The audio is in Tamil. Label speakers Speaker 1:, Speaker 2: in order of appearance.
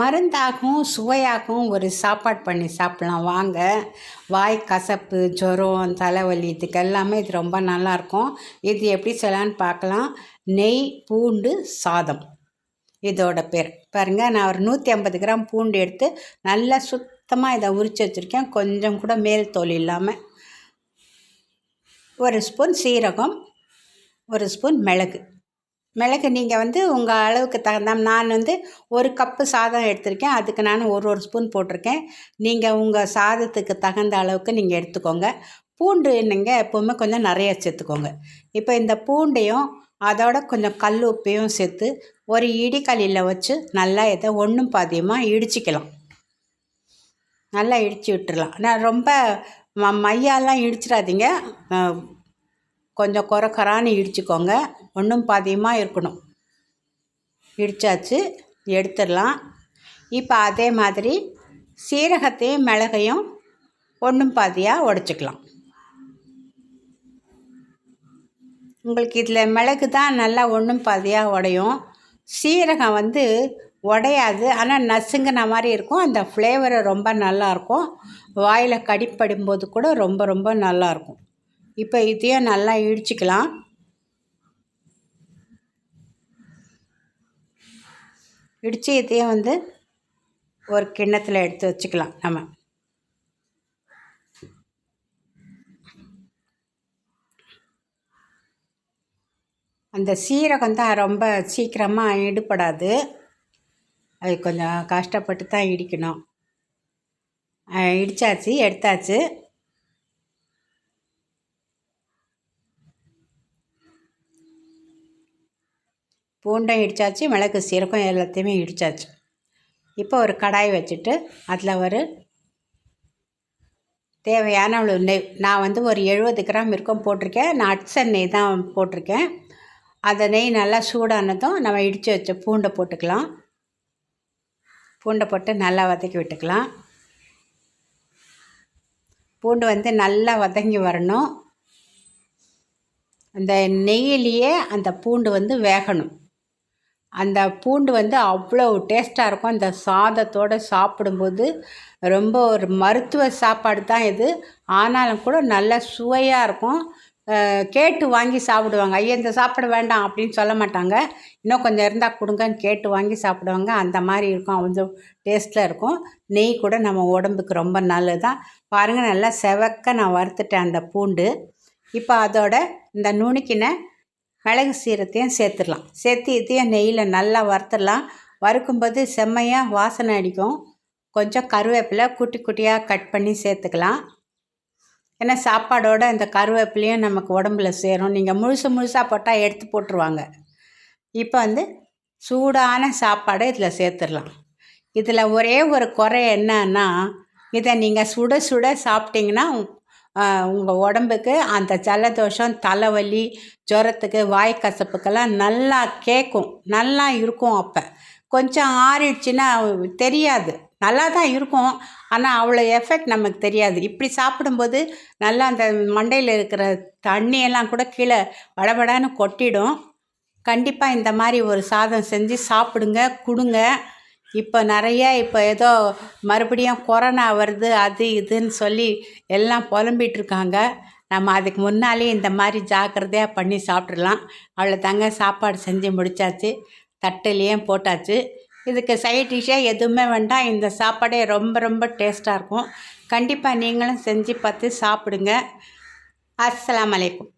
Speaker 1: மருந்தாகவும் சுவையாகவும் ஒரு சாப்பாடு பண்ணி சாப்பிட்லாம். வாங்க. வாய் கசப்பு ஜுரம் தலைவலி இதுக்கு எல்லாமே இது ரொம்ப நல்லாயிருக்கும். இது எப்படி செய்யலான்னு பார்க்கலாம். நெய் பூண்டு சாதம். இதோட பேர். பாருங்கள் நான் ஒரு நூற்றி ஐம்பது கிராம் பூண்டு எடுத்து நல்லா சுத்தமாக இதை உரித்து வச்சுருக்கேன். கொஞ்சம் கூட மேல் தோல் இல்லாமல் ஒரு ஸ்பூன் சீரகம் ஒரு ஸ்பூன் மிளகு. மிளகு நீங்கள் வந்து உங்கள் அளவுக்கு தகுந்த நான் வந்து ஒரு கப்பு சாதம் எடுத்திருக்கேன். அதுக்கு நான் ஒரு ஒரு ஸ்பூன் போட்டிருக்கேன். நீங்கள் உங்கள் சாதத்துக்கு தகுந்த அளவுக்கு நீங்கள் எடுத்துக்கோங்க. பூண்டு நீங்கள் எப்போவுமே கொஞ்சம் நிறைய சேர்த்துக்கோங்க. இப்போ இந்த பூண்டையும் அதோட கொஞ்சம் கல் உப்பையும் சேர்த்து ஒரு இடிக்கல்லில் வச்சு நல்லா இதை ஒன்றும் பாதியமாக இடிச்சிக்கலாம். நல்லா இடித்து விட்டுடலாம் நான் ரொம்ப ம மையாலாம் இடிச்சிடாதீங்க. கொஞ்சம் குறை இடிச்சுக்கோங்க. ஒன்றும் பாதியமாக இருக்கணும். இடித்தாச்சு எடுத்துடலாம். இப்போ அதே மாதிரி சீரகத்தையும் மிளகையும் ஒன்றும் பாதியாக உடச்சிக்கலாம். உங்களுக்கு இதில் மிளகு தான் நல்லா ஒன்றும் பாதியாக உடையும். சீரகம் வந்து உடையாது. ஆனால் நசுங்கின மாதிரி இருக்கும். அந்த ஃப்ளேவரு ரொம்ப நல்லாயிருக்கும் வாயில் கடிப்படும்போது கூட ரொம்ப ரொம்ப நல்லாயிருக்கும் இப்போ இதையும் நல்லா இடிச்சிக்கலாம். இடித்து இதையும் வந்து ஒரு கிண்ணத்தில் எடுத்து வச்சுக்கலாம் நம்ம. அந்த சீரகம் தான் ரொம்ப சீக்கிரமாக ஈடுபடாது அது கொஞ்சம் கஷ்டப்பட்டு தான் இடிக்கணும். இடித்தாச்சு எடுத்தாச்சு. பூண்டை இடித்தாச்சு மிளகு சீரகம் எல்லாத்தையுமே இடித்தாச்சு இப்போ ஒரு கடாய் வச்சுட்டு அதில் ஒரு தேவையான அவ்வளோ நெய் நான் வந்து ஒரு எழுபது கிராம் இருக்கும் போட்டிருக்கேன். நான் அட்சன் நெய் தான் போட்டிருக்கேன். அந்த நெய் நல்லா சூடானதும் நம்ம இடித்து வச்ச பூண்டை போட்டுக்கலாம். பூண்டை போட்டு நல்லா வதக்கி விட்டுக்கலாம். பூண்டு வந்து நல்லா வதங்கி வரணும். அந்த நெய்யிலேயே அந்த பூண்டு வந்து வேகணும். அந்த பூண்டு வந்து அவ்வளோ டேஸ்ட்டாக இருக்கும். அந்த சாதத்தோடு சாப்பிடும்போது ரொம்ப ஒரு மருத்துவ சாப்பாடு தான் இது. ஆனாலும் கூட நல்ல சுவையாக இருக்கும். கேட்டு வாங்கி சாப்பிடுவாங்க. ஐயா இந்த சாப்பிட வேண்டாம் அப்படின்னு சொல்ல மாட்டாங்க. இன்னும் கொஞ்சம் இருந்தால் கொடுங்கன்னு கேட்டு வாங்கி சாப்பிடுவாங்க. அந்த மாதிரி இருக்கும். கொஞ்சம் டேஸ்ட்டில் இருக்கும். நெய் கூட நம்ம உடம்புக்கு ரொம்ப நல்லது. தான் பாருங்கள் நல்லா செவக்க நான் வறுத்துட்டேன் அந்த பூண்டு. இப்போ அதோட இந்த நுணுக்கின மிளகு சீரத்தையும் சேர்த்துடலாம். சேர்த்து இதையும் நெய்யில் நல்லா வறுத்துடலாம். வறுக்கும்போது செம்மையாக வாசனை அடிக்கும். கொஞ்சம் கருவேப்பிலை குட்டி குட்டியாக கட் பண்ணி சேர்த்துக்கலாம். ஏன்னா சாப்பாடோட இந்த கருவேப்பிலையும் நமக்கு உடம்புல சேரும். நீங்கள் முழுசு முழுசாக போட்டால் எடுத்து போட்டுருவாங்க. இப்போ வந்து சூடான சாப்பாடை இதில் சேர்த்துடலாம். இதில் ஒரே ஒரு குறை என்னன்னா இதை நீங்கள் சுட சுட சாப்பிட்டிங்கன்னா உங்கள் உடம்புக்கு அந்த ஜலதோஷம் தலைவலி ஜுரத்துக்கு வாய் கசப்புக்கெல்லாம் நல்லா கேட்கும் நல்லா இருக்கும் அப்போ. கொஞ்சம் ஆறிடுச்சுன்னா தெரியாது. நல்லா தான் இருக்கும். ஆனால் அவ்வளோ எஃபெக்ட் நமக்கு தெரியாது. இப்படி சாப்பிடும்போது நல்லா அந்த மண்டையில் இருக்கிற தண்ணியெல்லாம் கூட கீழே வடபடான்னு கொட்டிடும். கண்டிப்பாக இந்த மாதிரி ஒரு சாதம் செஞ்சு சாப்பிடுங்க கொடுங்க. இப்போ நிறைய இப்போ ஏதோ மறுபடியும் கொரோனா வருது அது இதுன்னு சொல்லி எல்லாம் புலம்பிகிட்ருக்காங்க நம்ம அதுக்கு முன்னாலே இந்த மாதிரி ஜாக்கிரதையாக பண்ணி சாப்பிட்றலாம் அவ்வளோ தாங்க சாப்பாடு செஞ்சு முடித்தாச்சு தட்டுலேயும் போட்டாச்சு. இதுக்கு சைட் டிஷ்ஷாக எதுவுமே வேண்டாம். இந்த சாப்பாடே ரொம்ப ரொம்ப டேஸ்ட்டாக இருக்கும். கண்டிப்பாக நீங்களும் செஞ்சு பார்த்து சாப்பிடுங்க. அஸ்லாம் வலைக்கும்